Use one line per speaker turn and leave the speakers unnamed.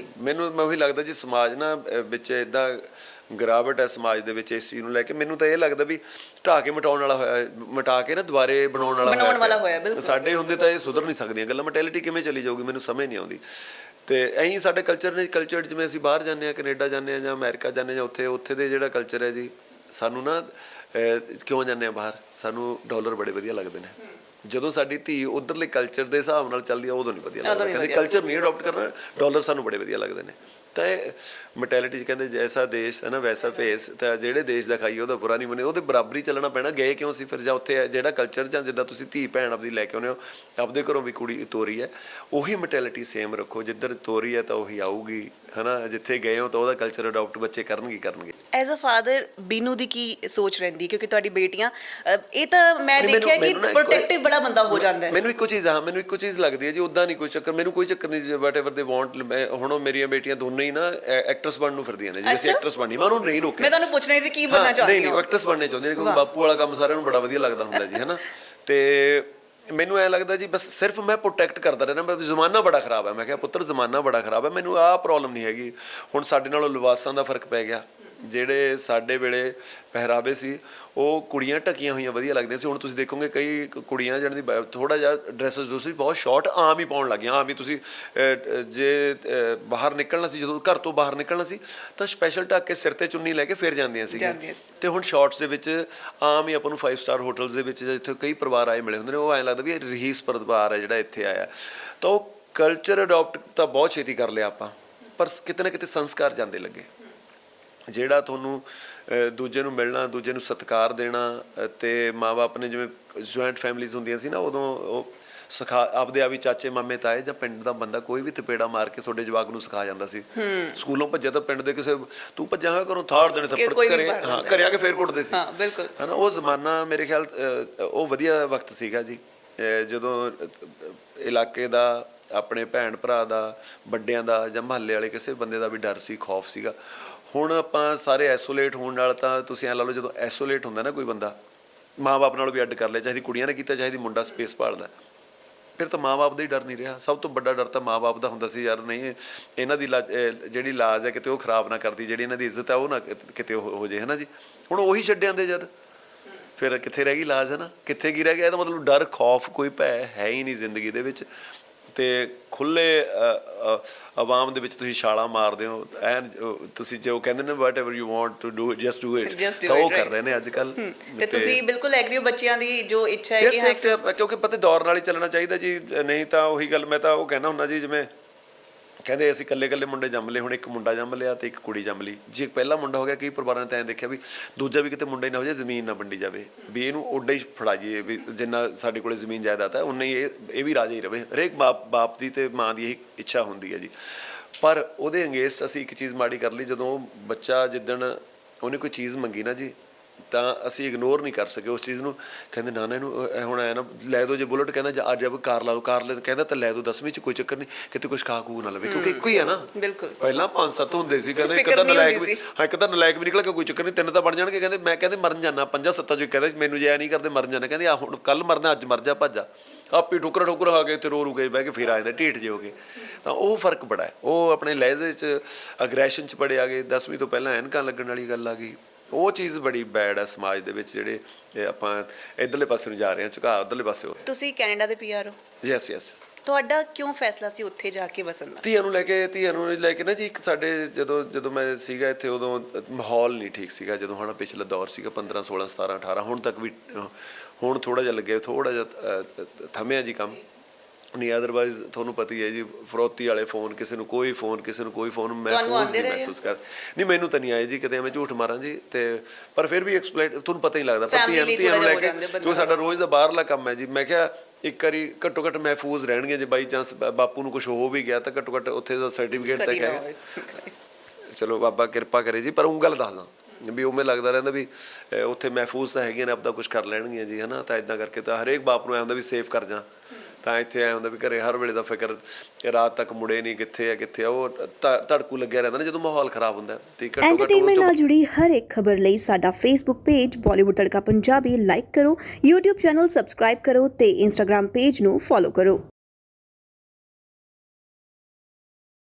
ਤੁਹਾਡੀ
ਮੈਨੂੰ ਮੈਂ ਉਹੀ ਲੱਗਦਾ ਜੀ ਸਮਾਜ ਨਾ ਵਿੱਚ ਇਦਾਂ ਗਰਾਵਟ ਹੈ ਸਮਾਜ ਦੇ ਵਿੱਚ ਇਸ ਚੀਜ਼ ਨੂੰ ਲੈ ਕੇ। ਮੈਨੂੰ ਤਾਂ ਇਹ ਲੱਗਦਾ ਵੀ ਢਾਹ ਕੇ ਮਟਾਉਣ ਵਾਲਾ ਹੋਇਆ ਮਿਟਾ ਕੇ ਨਾ ਦੁਬਾਰੇ ਬਣਾਉਣ ਵਾਲਾ
ਬਣਾਉਣ ਵਾਲਾ। ਹੋਇਆ, ਬਿਲਕੁਲ।
ਸਾਡੇ ਹੁੰਦੇ ਤਾਂ ਇਹ ਸੁਧਰ ਨਹੀਂ ਸਕਦੀਆਂ ਗੱਲਾਂ। ਮੈਂਟੈਲਿਟੀ ਕਿਵੇਂ ਚਲੀ ਜਾਊਗੀ? ਮੈਨੂੰ ਸਮਝ ਨਹੀਂ ਆਉਂਦੀ। ਤੇ ਐਂ ਸਾਡੇ ਕਲਚਰ ਨੇ ਕਲਚਰ ਜਿਵੇਂ ਅਸੀਂ ਬਾਹਰ ਜਾਂਦੇ ਆ ਕੈਨੇਡਾ ਜਾਂਦੇ ਆ ਜਾਂ ਅਮਰੀਕਾ ਜਾਂਦੇ ਆ ਜਾਂ ਉੱਥੇ ਉੱਥੇ ਦੇ ਜਿਹੜਾ ਕਲਚਰ ਹੈ ਜੀ ਸਾਨੂੰ ਨਾ ਕਿਉਂ ਜਾਂਦੇ ਆ ਬਾਹਰ? ਸਾਨੂੰ ਡਾਲਰ ਬੜੇ ਵਧੀਆ ਲੱਗਦੇ ਨੇ। ਜਦੋਂ ਸਾਡੀ ਧੀ ਉਧਰਲੇ ਕਲਚਰ ਦੇ ਹਿਸਾਬ ਨਾਲ ਚੱਲਦੀ ਆ ਉਦੋਂ ਨਹੀਂ ਵਧੀਆ ਲੱਗਦਾ ਕਹਿੰਦੇ। ਕਲਚਰ ਨਹੀਂ ਅਡਾਪਟ ਕਰਨਾ ਡਾਲਰ ਸਾਨੂੰ ਬੜੇ ਵਧੀਆ ਲੱਗਦੇ ਨੇ ਤਾਂ ਇਹ ਮੈਂਟੈਲਿਟੀ ਚ ਕਹਿੰਦੇ ਜੈਸਾ ਦੇਸ਼ ਹੈ ਨਾ ਵੈਸਾ ਭੇਸ ਤਾਂ ਜਿਹੜੇ ਦੇਸ਼ ਦਾ ਖਾਈ ਉਹਦਾ ਬੁਰਾ ਨਹੀਂ ਬਣੇ ਉਹਦੇ ਬਰਾਬਰੀ ਚੱਲਣਾ ਪੈਣਾ ਗਏ ਕਿਉਂ ਸੀ ਫਿਰ? ਜਾਂ ਉੱਥੇ ਜਿਹੜਾ ਕਲਚਰ ਜਾਂ ਜਿੱਦਾਂ ਤੁਸੀਂ ਧੀ ਭੈਣ ਆਪਦੀ ਲੈ ਕੇ ਆਉਂਦੇ ਹੋ ਆਪਦੇ ਘਰੋਂ ਵੀ ਕੁੜੀ ਤੋਰੀ ਹੈ ਉਹੀ ਮੈਂਟੈਲਿਟੀ ਸੇਮ ਰੱਖੋ। ਜਿੱਧਰ ਤੋਰੀ ਹੈ ਤਾਂ ਉਹੀ ਆਊਗੀ ਹਨਾ ਜਿੱਥੇ ਗਏ ਹੋ ਤਾਂ ਉਹਦਾ ਕਲਚਰ ਅਡਾਪਟ ਬੱਚੇ ਕਰਨਗੇ ਕਰਨਗੇ।
ਐਜ਼ ਅ ਫਾਦਰ ਬੀਨੂ ਦੀ ਕੀ ਸੋਚ ਰਹਿੰਦੀ? ਕਿਉਂਕਿ ਤੁਹਾਡੀ ਬੇਟੀਆਂ ਇਹ ਤਾਂ ਮੈਂ
ਮੈਨੂੰ-
ਦੇਖਿਆ ਕਿ
ਮੈਨੂੰ
ਪ੍ਰੋਟੈਕਟਿਵ ਬੜਾ ਬੰਦਾ ਹੋ ਜਾਂਦਾ ਹੈ।
ਮੈਨੂੰ ਇੱਕੋ ਚੀਜ਼ ਆ ਮੈਨੂੰ ਇੱਕੋ ਚੀਜ਼ ਲੱਗਦੀ ਹੈ ਜੀ ਉਦਾਂ ਨਹੀਂ ਕੋਈ ਚੱਕਰ। ਮੈਨੂੰ ਕੋਈ ਚੱਕਰ ਨਹੀਂ ਵਾਟਐਵਰ ਦੇ ਵਾਂਟ ਹੁਣ ਮੇਰੀਆਂ ਬੇਟੀਆਂ ਦੋਨੋਂ ਹੀ ਨਾ ਐਕਟਰਸ ਬਣਨ ਨੂੰ ਫਿਰਦੀਆਂ ਨੇ ਜਿਵੇਂ ਅਸੀਂ। ਐਕਟਰਸ ਬਣਨੀ ਮੈਂ ਉਹਨੂੰ ਨਹੀਂ ਰੋਕਿਆ।
ਮੈਂ ਤੁਹਾਨੂੰ ਪੁੱਛਣਾ ਸੀ ਕੀ ਬਣਨਾ
ਹਾਂ,
ਚਾਹੁੰਦੀ
ਨਹੀਂ
ਹੋ?
ਨਹੀਂ ਐਕਟਰਸ ਬਣਨੇ ਚਾਹੁੰਦੇ ਨੇ ਕਿਉਂਕਿ ਬਾਪੂ ਵਾਲਾ ਕੰਮ ਸਾਰਿਆਂ ਨੂੰ ਬੜਾ ਵਧੀਆ ਲੱਗਦਾ ਹੁੰਦਾ ਜੀ ਹੈਨਾ? ਤੇ ਮੈਨੂੰ ਐ ਲੱਗਦਾ ਜੀ ਬਸ ਸਿਰਫ ਮੈਂ ਪ੍ਰੋਟੈਕਟ ਕਰਦਾ ਰਹਿਣਾ ਮੈਂ ਜ਼ਮਾਨਾ ਬੜਾ ਖਰਾਬ ਹੈ। ਮੈਂ ਕਿਹਾ ਪੁੱਤਰ ਜ਼ਮਾਨਾ ਬੜਾ ਖਰਾਬ ਹੈ ਮੈਨੂੰ ਆਹ ਪ੍ਰੋਬਲਮ ਨਹੀਂ ਹੈਗੀ। ਹੁਣ ਸਾਡੇ ਨਾਲੋਂ ਲਿਬਾਸਾਂ ਦਾ ਫ਼ਰਕ ਪੈ ਗਿਆ। ਜਿਹੜੇ ਸਾਡੇ ਵੇਲੇ ਪਹਿਰਾਵੇ ਸੀ ਉਹ ਕੁੜੀਆਂ ਢਕੀਆਂ ਹੋਈਆਂ ਵਧੀਆ ਲੱਗਦੀਆਂ ਸੀ। ਹੁਣ ਤੁਸੀਂ ਦੇਖੋਗੇ ਕਈ ਕੁੜੀਆਂ ਜਿਹੜੀਆਂ ਦੀ ਥੋੜਾ ਜਿਹਾ ਡਰੈਸਸ ਜੋ ਸੀ ਬਹੁਤ ਸ਼ਾਰਟ ਆਮ ਹੀ ਪਾਉਣ ਲੱਗੀਆਂ। ਆਮ ਹੀ ਤੁਸੀਂ ਜੇ ਬਾਹਰ ਨਿਕਲਣਾ ਸੀ ਜਦੋਂ ਘਰ ਤੋਂ ਬਾਹਰ ਨਿਕਲਣਾ ਸੀ ਤਾਂ ਸਪੈਸ਼ਲ ਢੱਕ ਕੇ ਸਿਰ ਤੇ ਚੁੰਨੀ ਲੈ ਕੇ ਫਿਰ ਜਾਂਦੀਆਂ
ਸੀ।
ਤੇ ਹੁਣ ਸ਼ਾਰਟਸ ਦੇ ਵਿੱਚ ਆਮ ਹੀ ਆਪਾਂ ਨੂੰ 5 ਸਟਾਰ ਹੋਟਲਸ ਦੇ ਵਿੱਚ ਜਿੱਥੇ ਕਈ ਪਰਿਵਾਰ ਆਏ ਮਿਲੇ ਹੁੰਦੇ ਨੇ ਉਹ ਐਂ ਲੱਗਦਾ ਵੀ ਇਹ ਰਹੀਸ ਪਰਿਵਾਰ ਹੈ ਜਿਹੜਾ ਇੱਥੇ ਆਇਆ। ਤਾਂ ਉਹ ਕਲਚਰ ਅਡਾਪਟ ਤਾਂ ਬਹੁਤ ਛੇਤੀ ਕਰ ਲਿਆ ਆਪਾਂ ਪਰ ਕਿਤੇ ਨਾ ਕਿਤੇ ਸੰਸਕਾਰ ਜਾਂਦੇ ਲੱਗੇ। ਜਿਹੜਾ ਤੁਹਾਨੂੰ ਦੂਜੇ ਨੂੰ ਮਿਲਣਾ ਦੂਜੇ ਨੂੰ ਸਤਿਕਾਰ ਦੇਣਾ ਤੇ ਮਾਪੇ ਨੇ ਜਿਵੇਂ ਜੁਆਇੰਟ ਫੈਮਿਲੀਜ਼ ਹੁੰਦੀਆਂ ਸੀ ਨਾ ਉਦੋਂ ਉਹ ਸਿਖਾ ਆਪਦੇ ਆਪ ਹੀ ਚਾਚੇ ਮਾਮੇ ਤਾਏ ਜਾਂ ਪਿੰਡ ਦਾ ਬੰਦਾ ਕੋਈ ਵੀ ਥਪੇੜਾ ਮਾਰ ਕੇ ਤੁਹਾਡੇ ਜਵਾਕ ਨੂੰ ਸਿਖਾ ਜਾਂਦਾ ਸੀ। ਸਕੂਲੋਂ ਭੱਜਿਆ ਤਾਂ ਪਿੰਡ ਦੇ ਕਿਸੇ ਤੂੰ ਭੱਜਿਆ ਹੋਇਆ ਘਰੋਂ ਥਾੜ ਦੇਣੇ ਥੱਪੜ
ਵੀ
ਕਰੇ ਹਾਂ
ਦਿੰਦਾ।
ਘਰੇ ਆ ਕੇ ਫੇਰ ਕੁੱਟਦੇ ਸੀ।
ਹਾਂ, ਬਿਲਕੁਲ।
ਹਨਾ ਉਹ ਜ਼ਮਾਨਾ ਮੇਰੇ ਖਿਆਲ ਉਹ ਵਧੀਆ ਵਕਤ ਸੀਗਾ ਜੀ। ਜਦੋਂ ਇਲਾਕੇ ਦਾ ਆਪਣੇ ਭੈਣ ਭਰਾ ਦਾ ਵੱਡਿਆਂ ਦਾ ਜਾਂ ਮਹੱਲੇ ਵਾਲੇ ਕਿਸੇ ਬੰਦੇ ਦਾ ਵੀ ਡਰ ਸੀ ਖੌਫ ਸੀਗਾ। ਹੁਣ ਆਪਾਂ ਸਾਰੇ ਐਸੋਲੇਟ ਹੋਣ ਨਾਲ ਤਾਂ ਤੁਸੀਂ ਐ ਲਾ ਲਓ ਜਦੋਂ ਐਸੋਲੇਟ ਹੁੰਦਾ ਨਾ ਕੋਈ ਬੰਦਾ, ਮਾਂ-ਬਾਪ ਨਾਲ ਵੀ ਅੱਡ ਕਰ ਲਿਆ ਚਾਹੇ ਦੀ ਕੁੜੀਆਂ ਨੇ ਕੀਤਾ, ਚਾਹੇ ਦੀ ਮੁੰਡਾ ਸਪੇਸ ਭਾਲਦਾ। ਫਿਰ ਤਾਂ ਮਾਂ-ਬਾਪ ਦਾ ਹੀ ਡਰ ਨਹੀਂ ਰਿਹਾ। ਸਭ ਤੋਂ ਵੱਡਾ ਡਰ ਤਾਂ ਮਾਂ-ਬਾਪ ਦਾ ਹੁੰਦਾ ਸੀ, ਯਾਰ ਨਹੀਂ, ਇਹਨਾਂ ਦੀ ਲਾ- ਜਿਹੜੀ ਲਾਜ ਹੈ ਕਿਤੇ ਉਹ ਖਰਾਬ ਨਾ ਕਰਦੀ, ਜਿਹੜੀ ਇਹਨਾਂ ਦੀ ਇੱਜ਼ਤ ਹੈ ਉਹ ਨਾ ਕਿਤ- ਕਿਤੇ ਹੋ ਜੇ ਹੈ ਨਾ ਜੀ? ਹੁਣ ਉਹੀ ਛੱਡਿਆਂ ਦੇ ਜਦ। ਫਿਰ ਕਿੱਥੇ ਰਹਿ ਗਈ ਲਾਜ ਹੈ ਨਾ ਕਿੱਥੇ ਕੀ ਰਹਿ ਗਿਆ? ਇਹਦਾ ਮਤਲਬ ਡਰ, ਖੌਫ ਕੋਈ ਭੈ ਹੈ ਹੀ ਨਹੀਂ ਜ਼ਿੰਦਗੀ ਦੇ ਵਿੱਚ। ਤੇ ਖੁੱਲੇ ਆਵਾਮ ਦੇ ਵਿੱਚ ਤੁਸੀਂ ਛਾਲਾਂ ਮਾਰਦੇ ਹੋ ਐਨ ਤੁਸੀਂ ਜੋ ਕਹਿੰਦੇ ਨੇ whatever you want to do just do it ਤਾਂ ਉਹ ਕਰ. ਰਹੇ ਨੇ ਅੱਜ ਕੱਲ
ਤੇ ਤੁਸੀਂ ਬਿਲਕੁਲ ਐਗਰੀ ਹੋ ਬੱਚਿਆਂ ਦੀ ਜੋ ਇੱਛਾ ਹੈ ਕਿ ਹਾਂ
ਕਿਉਂਕਿ ਪਤਾ ਦੌਰ ਨਾਲ ਹੀ ਚੱਲਣਾ ਚਾਹੀਦਾ ਜੀ ਨਹੀਂ ਤਾਂ ਉਹੀ ਗੱਲ ਮੈਂ ਤਾਂ ਉਹ ਕਹਿਣਾ ਹੁੰਦਾ ਜੀ ਜਿਵੇਂ ਕਹਿੰਦੇ ਅਸੀਂ ਇਕੱਲੇ ਇਕੱਲੇ ਮੁੰਡੇ ਜੰਮ ਲਏ, ਹੁਣ ਇੱਕ ਮੁੰਡਾ ਜੰਮ ਲਿਆ ਤੇ ਇੱਕ ਕੁੜੀ ਜੰਮ ਲਈ। ਜੇ ਪਹਿਲਾ ਮੁੰਡਾ ਹੋ ਗਿਆ, ਕਈ ਪਰਿਵਾਰਾਂ ਨੇ ਤਾਂ ਐਂ ਦੇਖਿਆ ਵੀ ਦੂਜਾ ਵੀ ਕਿਤੇ ਮੁੰਡਾ ਹੀ ਨਾ ਹੋ ਜਾਏ, ਜ਼ਮੀਨ ਨਾ ਵੰਡੀ ਜਾਵੇ। ਵੀ ਇਹਨੂੰ ਉੱਡਾ ਹੀ ਫੜਾ ਜਾਈਏ, ਵੀ ਜਿੰਨਾ ਸਾਡੇ ਕੋਲੇ ਜ਼ਮੀਨ ਜਾਇਦਾਦ ਹੈ, ਉਨਾ ਹੀ ਇਹ ਇਹ ਵੀ ਰਾਜਾ ਹੀ ਰਵੇ। ਹਰੇਕ ਬਾਪ ਬਾਪ ਦੀ ਤੇ ਮਾਂ ਦੀ ਇਹੀ ਇੱਛਾ ਹੁੰਦੀ ਹੈ ਜੀ। ਪਰ ਉਹਦੇ ਅੰਗੇਸ ਅਸੀਂ ਇੱਕ ਚੀਜ਼ ਮਾੜੀ ਕਰ ਲਈ, ਜਦੋਂ ਬੱਚਾ ਜਿੱਦਣ ਉਹਨੇ ਕੋਈ ਚੀਜ਼ ਮੰਗੀ ਨਾ ਜੀ ਤਾਂ ਅਸੀਂ ਇਗਨੋਰ ਨਹੀਂ ਕਰ ਸਕੇ ਉਸ ਚੀਜ਼ ਨੂੰ। ਕਹਿੰਦੇ ਨਾ ਨਾ ਇਹਨੂੰ ਅਹ, ਹੁਣ ਆਇਆ ਨਾ ਲੈ ਦੋ ਜੇ ਬੁਲਟ। ਕਹਿੰਦਾ ਜਾਂ ਅੱਜ ਕਾਰ ਲਾ ਲਓ ਕਾਰ ਲੈ ਕਹਿੰਦਾ ਤਾਂ ਲੈ ਦੋ 10ਵੀਂ ਚ ਕੋਈ ਚੱਕਰ ਨਹੀਂ ਕਿਤੇ ਕੁਝ ਖਾ ਖੂ ਨਾ ਲਵੇ। ਕਿਉਂਕਿ ਇੱਕੋ ਹੀ ਹੈ ਨਾ।
ਬਿਲਕੁਲ।
ਪਹਿਲਾਂ ਪੰਜ ਸੱਤ ਹੁੰਦੇ ਸੀ ਕਹਿੰਦੇ ਇੱਕ ਤਾਂ ਨਲਾਇਕ ਵੀ ਹਾਂ ਇੱਕ ਤਾਂ ਨਲਾਇਕ ਵੀ ਨਿਕਲ ਕੇ ਕੋਈ ਚੱਕਰ ਨਹੀਂ ਤਿੰਨ ਤਾਂ ਬਣ ਜਾਣਗੇ। ਕਹਿੰਦੇ ਮੈਂ ਕਹਿੰਦੇ ਮਰਨ ਜਾਣਾ ਪੰਜਾਂ ਸੱਤਾਂ ਚ ਕਹਿੰਦੇ ਮੈਨੂੰ ਜੇ ਨਹੀਂ ਕਰਦੇ ਮਰਨ ਜਾਣਾ ਕਹਿੰਦੇ ਆ ਹੁਣ ਕੱਲ ਮਰਨਾ ਅੱਜ ਮਰ ਜਾ ਭੱਜਾ ਆਪੀ ਠੁਕਰਾ ਠੁਕਰਾ ਆ ਗਏ ਤੇ ਰੋ ਰੂ ਕੇ ਬਹਿ ਕੇ ਫਿਰ ਆ ਜਾਂਦੇ ਢੀਠ ਗਏ ਤਾਂ ਉਹ ਫ਼ਰਕ ਬੜਾ ਹੈ। ਉਹ ਆਪਣੇ ਲਹਿਜ਼ੇ ਚ ਅਗਰੈਸ਼ਨ ਚ ਬੜੇ ਆ ਗਏ 10ਵੀਂ ਤੋਂ ਪਹਿਲਾਂ ਐਨਕਾਂ ਲੱਗਣ ਵਾਲੀ ਗੱਲ ਆ ਗਈ। ਉਹ ਚੀਜ਼ ਬੜੀ ਬੈਡ ਹੈ ਸਮਾਜ ਦੇ ਵਿੱਚ ਜਿਹੜੇ ਇਹ ਆਪਾਂ ਇਧਰਲੇ ਪਾਸੇ ਨੂੰ ਜਾ ਰਹੇ ਹਾਂ ਝੁਕਾ ਉਧਰਲੇ ਪਾਸੇ ਹੋ।
ਤੁਸੀਂ ਕੈਨੇਡਾ ਦੇ ਪੀਆਰ ਹੋ?
ਯੈਸ ਯੈਸ
ਤੁਹਾਡਾ ਕਿਉਂ ਫੈਸਲਾ ਸੀ ਉੱਥੇ ਜਾ ਕੇ ਵਸਣ ਦਾ?
ਧੀਆਂ ਨੂੰ ਲੈ ਕੇ ਧੀਆਂ ਨੂੰ ਲੈ ਕੇ ਨਾ ਜੀ ਇੱਕ ਸਾਡੇ ਜਦੋਂ ਜਦੋਂ ਮੈਂ ਸੀਗਾ ਇੱਥੇ ਉਦੋਂ ਮਾਹੌਲ ਨਹੀਂ ਠੀਕ ਸੀਗਾ। ਜਦੋਂ ਹੁਣ ਪਿਛਲਾ ਦੌਰ ਸੀਗਾ 15 16 17 18 ਹੁਣ ਤੱਕ ਵੀ ਹੁਣ ਥੋੜਾ ਜਿਹਾ ਲੱਗੇ ਥੋੜਾ ਜਿਹਾ ਥੰਮਿਆ ਜੀ ਕੰਮ। ਨਹੀਂ ਅਦਰਵਾਈਜ਼ ਤੁਹਾਨੂੰ ਪਤਾ ਹੀ ਹੈ ਜੀ ਫਰੋਤੀ ਵਾਲੇ ਫੋਨ ਕਿਸੇ ਨੂੰ ਕੋਈ ਫੋਨ ਕਿਸੇ ਨੂੰ ਕੋਈ ਫੋਨ
ਤੁਹਾਨੂੰ
ਮਹਿਫੂਜ਼
ਆਉਂਦੇ
ਨਹੀਂ
ਰਹੇ ਆ?
ਮਹਿਸੂਸ ਕਰ ਨਹੀਂ ਮੈਨੂੰ ਤਾਂ ਨਹੀਂ ਆਏ ਜੀ ਕਿਤੇ ਮੈਂ ਝੂਠ ਮਾਰਾਂ ਜੀ ਤੇ ਪਰ ਫਿਰ ਵੀ ਐਕਸਪਲੇਨ ਤੁਹਾਨੂੰ ਪਤਾ ਹੀ ਲੱਗਦਾ ਪਰ
Family
ਨੂੰ
ਥੋੜ੍ਹਾ
ਲੈ
ਜਿਹਾ
ਕੇ
ਹੋ ਜਾਂਦੇ
ਜੋ ਸਾਡਾ ਰੋਜ਼ ਦਾ ਬਾਹਰਲਾ ਕੰਮ ਹੈ ਜੀ। ਮੈਂ ਕਿਹਾ ਇੱਕ ਵਾਰੀ ਘੱਟੋ ਘੱਟ ਮਹਿਫੂਜ਼ ਰਹਿਣਗੇ ਜੇ ਬਾਈ ਚਾਂਸ ਬਾਪੂ ਨੂੰ ਕੁਝ ਹੋ ਵੀ ਗਿਆ ਤਾਂ ਘੱਟੋ ਘੱਟ ਉੱਥੇ ਦਾ ਸਰਟੀਫਿਕੇਟ ਤਾਂ
ਕਦੀ ਨਾ
ਹੈ
ਹੋਵੇ
ਚਲੋ ਬਾਬਾ ਕਿਰਪਾ ਕਰੇ ਜੀ ਪਰ ਉਹ ਗੱਲ ਦੱਸਦਾ। ਵੀ ਉਵੇਂ ਲੱਗਦਾ ਰਹਿੰਦਾ ਵੀ ਅਹ, ਉੱਥੇ ਮਹਿਫੂਜ਼ ਤਾਂ ਹੈਗੀਆਂ ਨੇ ਆਪਦਾ ਕੁਝ ਕਰ ਲੈਣਗੀਆਂ ਜੀ ਹਨਾ? ਤਾਂ ਇਦਾਂ ਕਰਕੇ ਤਾਂ ਹਰੇਕ ਬਾਪ ਨੂੰ ਐ ਹੁੰਦਾ ਵੀ ਸੇਫ ਕਰ ਜਾ। ਤਾਂ ਇੱਥੇ ਐ ਹੁੰਦਾ ਵੀ ਘਰੇ ਹਰ ਵੇਲੇ ਦਾ ਫਿਕਰ ਕਿ ਰਾਤ ਤੱਕ ਮੁੜੇ ਨਹੀਂ ਕਿੱਥੇ ਆ ਕਿੱਥੇ ਆ ਉਹ ਧੜਕੂ ਲੱਗਿਆ ਰਹਿੰਦਾ ਨਾ ਜਦੋਂ ਮਾਹੌਲ ਖਰਾਬ ਹੁੰਦਾ ਤੇ ਘੱਟੋ ਘੱਟ ਉਹ
ਐਂਟਰਟੇਨਮੈਂਟ ਨਾਲ ਜੁੜੀ ਹਰ ਇੱਕ ਖਬਰ ਲਈ ਸਾਡਾ Facebook page Bollywood Tadka Punjabi like ਕਰੋ YouTube ਚੈਨਲ ਸਬਸਕ੍ਰਾਈਬ ਕਰੋ ਤੇ Instagram ਪੇਜ ਨੂੰ ਫੋਲੋ ਕਰੋ।